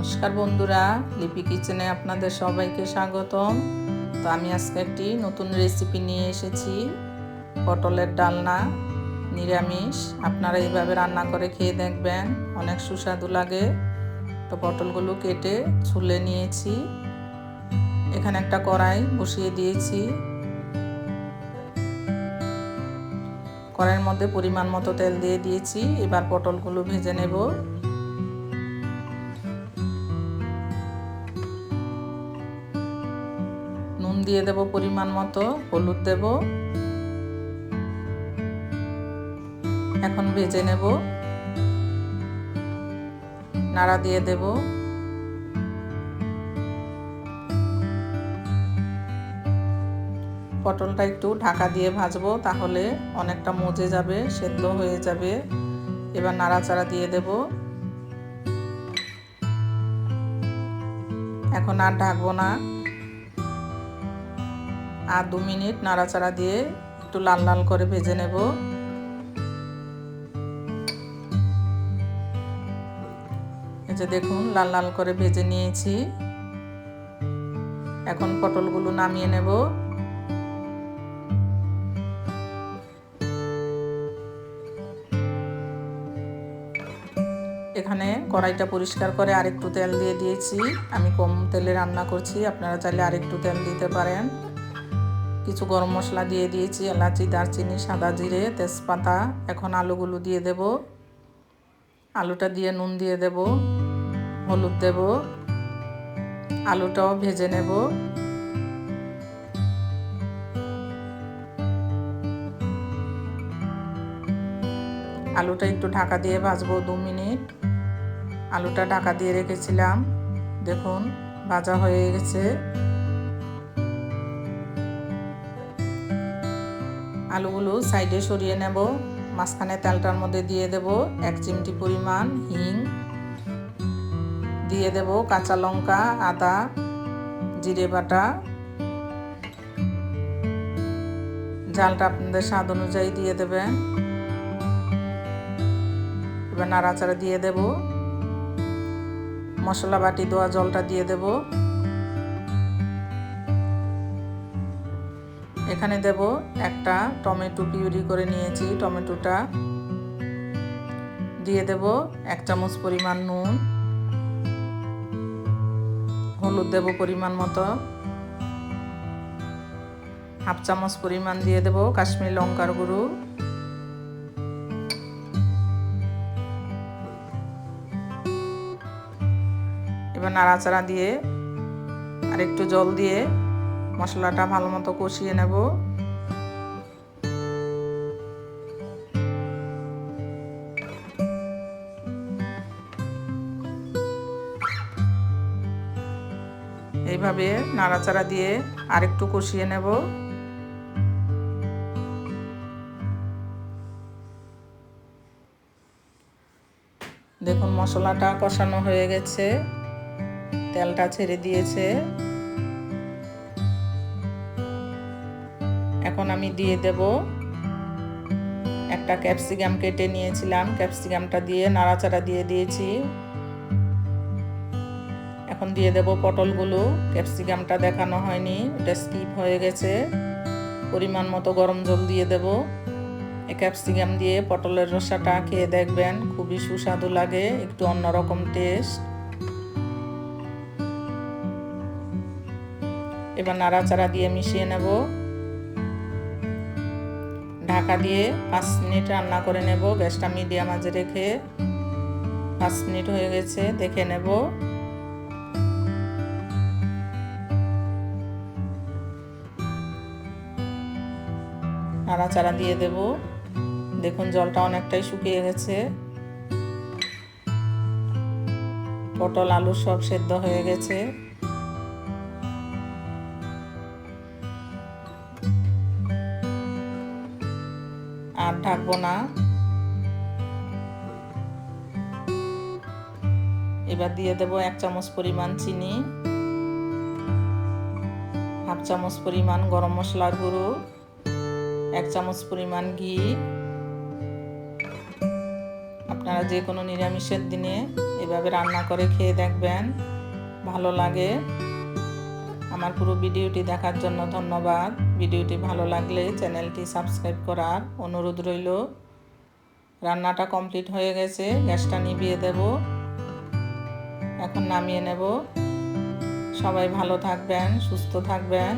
নমস্কার বন্ধুরা, লিপি কিচেনে আপনাদের সবাইকে স্বাগতম। তো আমি আজকে একটি নতুন রেসিপি নিয়ে এসেছি, পটলের ডালনা, নিরামিষ। আপনারা এইভাবে রান্না করে খেয়ে দেখবেন, অনেক সুস্বাদু লাগে। তো পটলগুলো কেটে ছুলে নিয়েছি। এখানে একটা কড়াই বসিয়ে দিয়েছি। কড়াইয়ের মধ্যে পরিমাণ মতো তেল দিয়ে দিয়েছি। এবার পটলগুলো ভেজে নেব। দিয়ে দেব পরিমাণ মতো, হলুদ দেব। এখন ভেজে নেব। নাড়া দিয়ে দেব। পটলটা একটু ঢাকা দিয়ে ভাজবো, তাহলে অনেকটা মজে যাবে, সেদ্ধ হয়ে যাবে। এবার নাড়াচাড়া দিয়ে দেব। এখন আর ঢাকবো না। আর দু মিনিট নাড়াচাড়া দিয়ে একটু লাল লাল করে ভেজে নেব। এই যে দেখুন, লাল লাল করে ভেজে নিয়েছি। এখন পটলগুলো নামিয়ে নেব। এখানে কড়াইটা পরিষ্কার করে আরেকটু তেল দিয়ে দিয়েছি। আমি কম তেলে রান্না করছি, আপনারা চাইলে আরেকটু তেল দিতে পারেন। কিছু গরম মশলা দিয়ে দিয়েছি, এলাচি, দারচিনি, সাদা জিরে, তেজপাতা। এখন আলুগুলো দিয়ে দেব। আলুটা দিয়ে নুন দিয়ে দেব, হলুদ দেব। আলুটাও ভেজে নেব। আলুটা একটু ঢাকা দিয়ে ভাজবো দু মিনিট। আলুটা ঢাকা দিয়ে রেখেছিলাম। দেখুন, ভাজা হয়ে গেছে। আলুগুলো সাইডে সরিয়ে নেব। মাঝখানে তেলটার মধ্যে দিয়ে দেব এক চিমটি পরিমাণ হিং। দিয়ে দেব কাঁচা লঙ্কা, আদা, জিরে বাটা। ঝালটা আপনাদের স্বাদ অনুযায়ী দিয়ে দেবেন। এবার নাড়াচাড়া দিয়ে দেব। মশলা বাটি দেওয়া জলটা দিয়ে দেব। এখানে দেব একটা টমেটো পিউরি করে নিয়েছি, টমেটোটা। দিয়ে দেব এক চামচ পরিমাণ নুন। হলুদ দেব পরিমাণ মতো। হাফ চামচ পরিমাণ দিয়ে দেব কাশ্মীর লঙ্কার গুঁড়ো। এবার নাড়াচাড়া দিয়ে আর একটু জল দিয়ে মশলাটা ভালো মতো কষিয়ে নেব। এইভাবে নাড়াচাড়া দিয়ে আরেকটু কষিয়ে নেব। দেখুন মশলাটা কষানো হয়ে গেছে, তেলটা ছেড়ে দিয়েছে। এখন আমি দিয়ে দেব একটা ক্যাপসিকাম কেটে নিয়েছিলাম। ক্যাপসিকামটা দিয়ে নাড়াচাড়া দিয়ে দিয়েছি। এখন দিয়ে দেব পটলগুলো। ক্যাপসিকামটা দেখানো হয়নি, এটা স্কিপ হয়ে গেছে। পরিমাণ মতো গরম জল দিয়ে দেব। এই ক্যাপসিকাম দিয়ে পটলের রসাটা খেয়ে দেখবেন, খুবই সুস্বাদু লাগে, একটু অন্যরকম টেস্ট এবার নাড়াচাড়া দিয়ে মিশিয়ে নেব। ঢাকা দিয়ে পাঁচ মিনিট রান্না করে নেব। গ্যাসটা মিডিয়াম আজে রেখে পাঁচ মিনিট হয়ে গেছে, দেখে নেব। নাড়াচাড়া দিয়ে দেব। দেখুন জলটা অনেকটাই শুকিয়ে গেছে। পটল, আলু সব সেদ্ধ হয়ে গেছে। আর ঢাকবো না। এবার দিয়ে দেব এক চামচ পরিমাণ চিনি, হাফ চামচ পরিমাণ গরম মশলার গুঁড়ো, এক চামচ পরিমাণ ঘি। আপনারা যে কোনো নিরামিষের দিনে এভাবে রান্না করে খেয়ে দেখবেন, ভালো লাগে। আমার পুরো ভিডিওটি দেখার জন্য ধন্যবাদ। ভিডিওটি ভালো লাগলে চ্যানেলটি সাবস্ক্রাইব করার অনুরোধ রইল। রান্নাটা কমপ্লিট হয়ে গেছে, গ্যাসটা নিভিয়ে দেব। এখন নামিয়ে নেব। সবাই ভালো থাকবেন, সুস্থ থাকবেন।